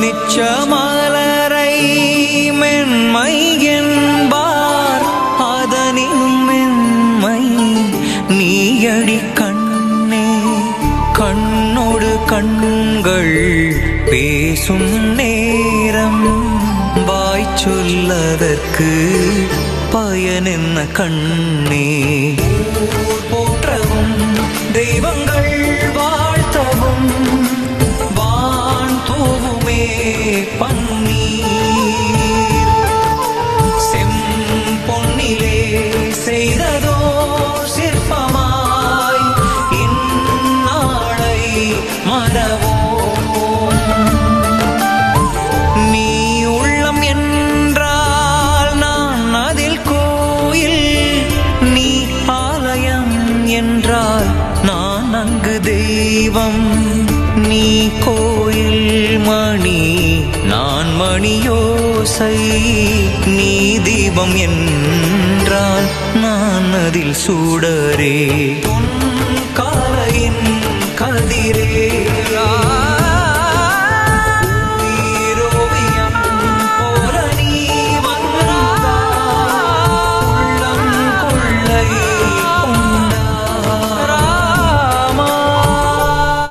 நிச்சமலரை மென்மை என்பார் அதனினும் மென்மை நீயடி கண்ணே. கண்ணோடு கண்கள் பேசும் நேரம் வாய் சொல்லதற்கு பயன் என்ன கண்ணே. போற்றவும் தெய்வங்கள் செய்ததோ சிற்பமாய் இந்நாளை மறவோ நீ உள்ளம் என்றால் நான் அதில் கோயில் நீ ஆலயம் என்றால் நான் அங்கு தெய்வம். நீ கோயில் மணி நான் மணியோசை நீ தீபம் என் என்றால் நான் அதில் சூடரே. காலையின்